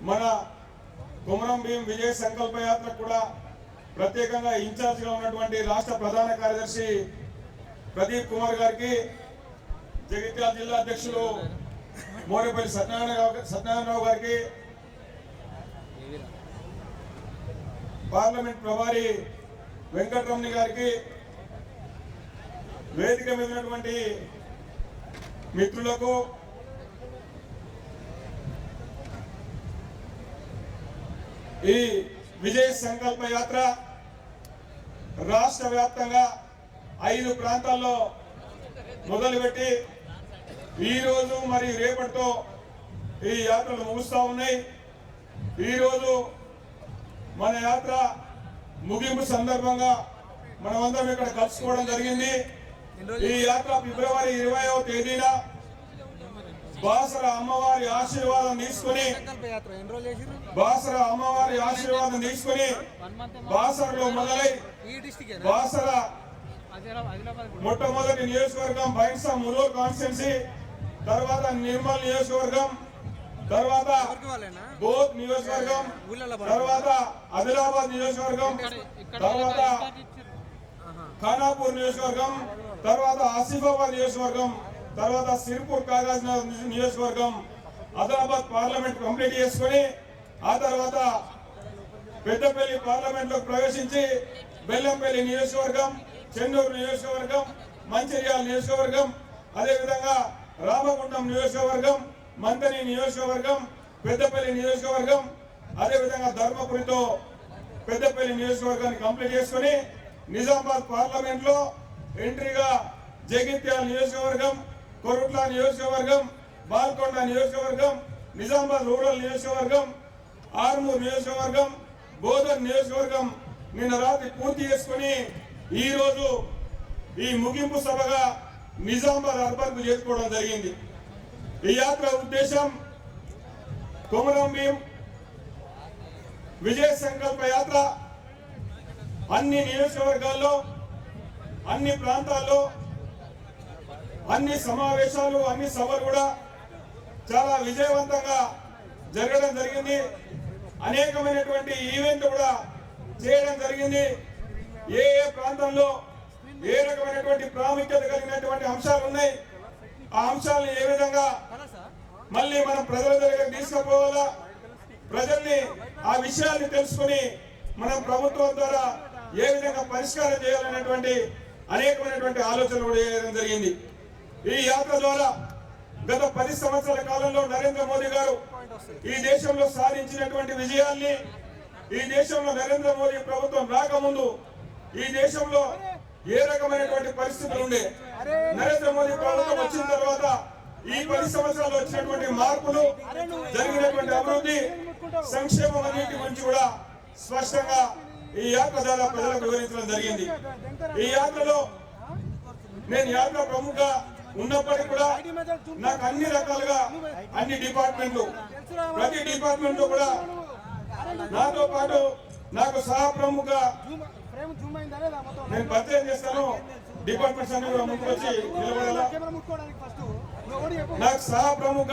మన కుమరం భీం విజయ సంకల్ప యాత్ర కూడా ప్రత్యేకంగా ఇన్ఛార్జిగా ఉన్నటువంటి రాష్ట్ర ప్రధాన కార్యదర్శి ప్రదీప్ కుమార్ గారికి జగిత్యాల జిల్లా అధ్యక్షులు మోరేపల్లి సత్యనారాయణ సత్యనారాయణరావు గారికి పార్లమెంట్ ప్రభారి వెంకటరమణి గారికి వేదిక మీద ఉన్నటువంటి మిత్రులకు ఈ విజయ సంకల్ప యాత్ర రాష్ట్ర వ్యాప్తంగా ఐదు ప్రాంతాల్లో మొదలుపెట్టి ఈ రోజు మరి రేపటితో ఈ యాత్రలు ముగుస్తూ ఉన్నాయి. ఈరోజు మన యాత్ర ముగింపు సందర్భంగా మనమందరం ఇక్కడ కలుసుకోవడం జరిగింది. ఈ యాత్ర ఫిబ్రవరి ఇరవైవ తేదీన బాసర అమ్మవారి ఆశీర్వాదం తీసుకుని బాసర అమ్మవారి ఆశీర్వాదం తీసుకుని బాసరలో మొదలై బాసర మొట్టమొదటి నియోజకవర్గం బైన్సా మురూర్ కాన్స్టిట్యున్సీ తర్వాత నిర్మల్ నియోజకవర్గం తర్వాత బోధ్ నియోజకవర్గం తర్వాత ఆదిలాబాద్ నియోజకవర్గం తర్వాత. ఖానాపూర్ నియోజకవర్గం తర్వాత ఆసిఫాబాద్ నియోజకవర్గం తర్వాత సిరిపూర్ కాగజ్ నియోజకవర్గం ఆదిలాబాద్ పార్లమెంట్ కంప్లీట్ చేసుకొని ఆ తర్వాత పెద్దపల్లి పార్లమెంట్లో ప్రవేశించి బెల్లంపల్లి నియోజకవర్గం చెన్నూరు నియోజకవర్గం మంచిర్యాల నియోజకవర్గం అదేవిధంగా రామగుండం నియోజకవర్గం మంతని నియోజకవర్గం పెద్దపల్లి నియోజకవర్గం అదేవిధంగా ధర్మపురితో పెద్దపల్లి నియోజకవర్గాన్ని కంప్లీట్ చేసుకుని నిజామాబాద్ పార్లమెంట్లో ఎంట్రీగా జగిత్యాల నియోజకవర్గం కొరుట్ల నియోజకవర్గం బాల్కొండ నియోజకవర్గం నిజామాబాద్ రూరల్ నియోజకవర్గం ఆర్మూర్ నియోజకవర్గం బోధన్ నియోజకవర్గం నిన్న రాత్రి పూర్తి చేసుకుని ఈరోజు ఈ ముగింపు సభగా నిజామాబాద్ అర్బన్కు చేసుకోవడం జరిగింది. ఈ యాత్ర ఉద్దేశం కొమరం భీం విజయ సంకల్ప యాత్ర. అన్ని నియోజకవర్గాల్లో అన్ని ప్రాంతాల్లో అన్ని సమావేశాలు అన్ని సభలు కూడా చాలా విజయవంతంగా జరగడం జరిగింది. అనేకమైనటువంటి ఈవెంట్ కూడా చేయడం జరిగింది. ఏ ఏ ప్రాంతంలో ఏ రకమైనటువంటి ప్రాముఖ్యత కలిగినటువంటి అంశాలు ఉన్నాయి? ఆ అంశాలను ఏ విధంగా మళ్ళీ మనం ప్రజల దగ్గర తీసుకుపోవాలా? ప్రజల్ని ఆ విషయాన్ని తెలుసుకుని మనం ప్రభుత్వం ద్వారా ఏ విధంగా పరిష్కారం చేయాలనేటువంటి అనేకమైనటువంటి ఆలోచనలు కూడా చేయడం జరిగింది. ఈ యాత్ర ద్వారా గత పది సంవత్సరాల కాలంలో నరేంద్ర మోదీ గారు ఈ దేశంలో సాధించినటువంటి విజయాల్ని ఈ దేశంలో నరేంద్ర మోదీ ప్రభుత్వం రాకముందు ఈ దేశంలో ఏ రకమైనటువంటి పరిస్థితులు ఉండే? నరేంద్ర మోదీ ప్రభుత్వం వచ్చిన తర్వాత ఈ పది సంవత్సరాలు వచ్చినటువంటి మార్పులు జరిగినటువంటి అభివృద్ధి సంక్షేమం అన్నిటి గురించి కూడా స్పష్టంగా ఈ యాత్ర ద్వారా ప్రజలకు వివరించడం జరిగింది. ఈ యాత్రలో నేను యాత్ర ప్రముఖ ఉన్నప్పటికీ కూడా నాకు అన్ని రకాలుగా అన్ని డిపార్ట్మెంట్లు ప్రతి డిపార్ట్మెంట్లో కూడా నాతో పాటు నాకు సహా ప్రముఖ ఫ్రేమ్ జూమ్ అయిందా లేదా మొత్తం నేను పరిచయం చేస్తాను డిపార్ట్మెంట్స్ అన్ని కూడా ముందుకు వచ్చి నిలబడాలా నాకు సహా ప్రముఖ